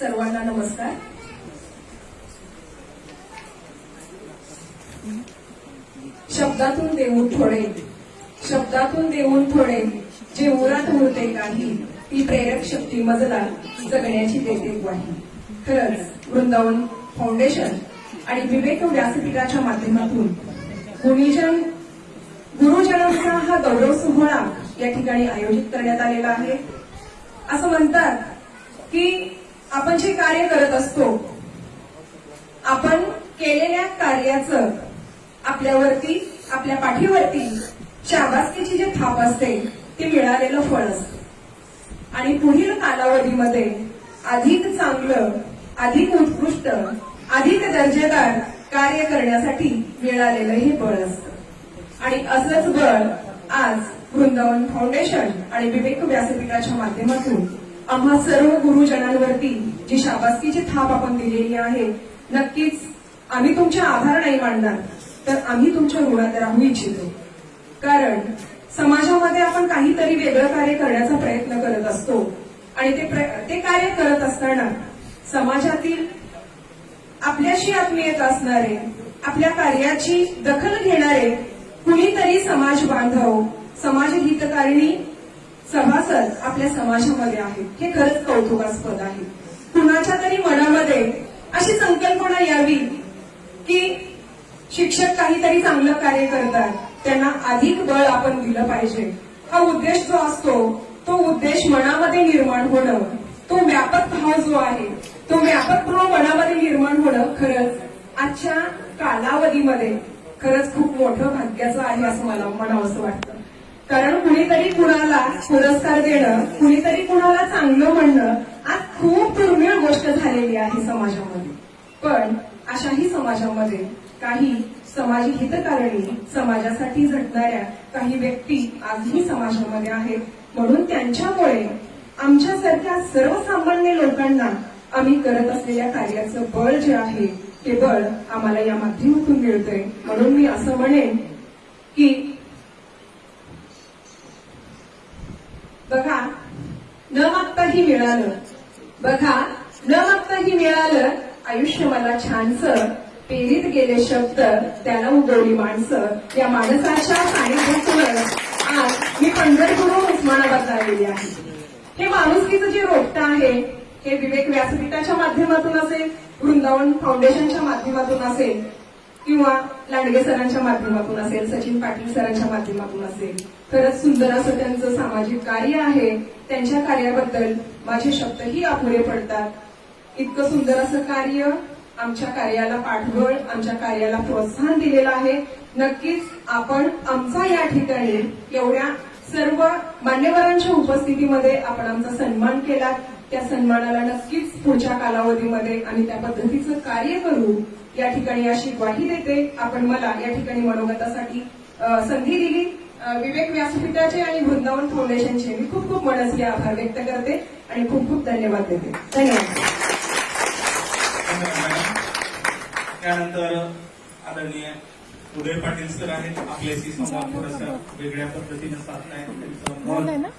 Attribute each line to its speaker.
Speaker 1: सर्वांना नमस्कार. शब्दातून देऊन थोडे शब्दातून देऊन थोडे जे उरात उरते काही ती प्रेरक शक्ती मजला जगण्याची देते ग्वाही. खरंच वृंदावन फाउंडेशन आणि विवेक व्यासपीठाच्या माध्यमातून गुणीजन गुरुजनांचा हा गौरव सोहळा या ठिकाणी आयोजित करण्यात आलेला आहे. असं म्हणतात की आपण जे कार्य करत असतो आपण केलेल्या कार्याचं आपल्यावरती आपल्या पाठीवरती शाबासकीची जी थाप असते ते मिळालेलं फळ असतं. आणि पुढील कालावधीमध्ये अधिक चांगलं अधिक उत्कृष्ट अधिक दर्जेदार कार्य करण्यासाठी मिळालेलं हे बळ असतं. आणि असंच बळ आज वृंदावन फाउंडेशन आणि विवेक व्यासपीठाच्या माध्यमातून आम्हा सर्व गुरुजनांवरती जी शाबासकीची थाप आपण दिलेली आहे नक्कीच आम्ही तुमचे आभार नाही मानणार तर आम्ही तुमच्या ऋणात राहू इच्छितो. कारण समाजामध्ये आपण काहीतरी वेगळं कार्य करण्याचा प्रयत्न करत असतो आणि ते प्र- ते कार्य करत असताना समाजातील आपल्याशी आत्मीयता असणारे आपल्या कार्याची दखल घेणारे कुणीतरी समाज बांधव समाज हितकारिणी सभासद आपल्या समाजामध्ये आहेत. हे खरंच कौतुकास्पद आहे. कुणाच्या तरी मनामध्ये अशी संकल्पना यावी की शिक्षक काहीतरी चांगलं कार्य करतात. त्यांना अधिक बळ आपण दिलं पाहिजे. हा उद्देश जो असतो तो उद्देश मनामध्ये निर्माण होणं तो व्यापक भाव जो आहे तो व्यापक भाव मनामध्ये निर्माण होणं खरंच आजच्या कालावधीमध्ये खरंच खूप मोठं भाग्याचं आहे असं मला म्हणावंसं वाटतं. कारण कुणीतरी कुणाला पुरस्कार देणं कुणीतरी कुणाला चांगलं म्हणणं आज खूप दुर्मिळ गोष्ट झालेली आहे समाजामध्ये. पण अशाही समाजामध्ये काही समाज हितकारणी समाजासाठी झटणाऱ्या काही व्यक्ती आजही समाजामध्ये आहेत. म्हणून त्यांच्यामुळे आमच्यासारख्या सर्वसामान्य लोकांना आम्ही करत असलेल्या कार्याचं बळ जे आहे ते बळ आम्हाला या माध्यमातून मिळतंय. म्हणून मी असं म्हणेन की बघा न मागताही मिळालं. बघा न मागताही मिळालं आयुष्य मला छानसं. पेरीत गेले शब्द त्याला उगवली माणसं. या माणसाच्या सानिध्यातून आज मी पंढरपूरहून उस्मानाबादला आलेली आहे. हे माणुसकीचं जे रोपटं आहे हे विवेक व्यासपीठाच्या माध्यमातून असेल वृंदावन फाउंडेशनच्या माध्यमातून असेल किंवा लांडगे सरांच्या माध्यमातून असेल सचिन पाटील सरांच्या माध्यमातून असेल खरंच सुंदर असं त्यांचं सामाजिक कार्य आहे त्यांच्या कार्याबद्दल माझे शब्दही अपुरे पडतात. इतकं सुंदर असं कार्य आमच्या कार्याला पाठबळ आमच्या कार्याला प्रोत्साहन दिलेलं आहे. नक्कीच आपण आमचा या ठिकाणी एवढ्या सर्व मान्यवरांच्या उपस्थितीमध्ये आपण आमचा सन्मान केला त्या सन्मानाला नक्कीच पुढच्या कालावधीमध्ये आम्ही त्या पद्धतीचं कार्य करू. या ठिकाणी अशी ग्वाही देते. आपण मला या ठिकाणी मनोगतासाठी संधी दिली. विवेक व्यासपीठाचे आणि वृंदावन फाउंडेशनचे. मी खूप खूप मनस्वी आभार व्यक्त करते आणि खूप खूप धन्यवाद देते. धन्यवाद.
Speaker 2: त्यानंतर आदरणीय उदय पाटील सर आहेत. आपल्याशी संवाद थोडासा वेगळ्या पद्धतीने मत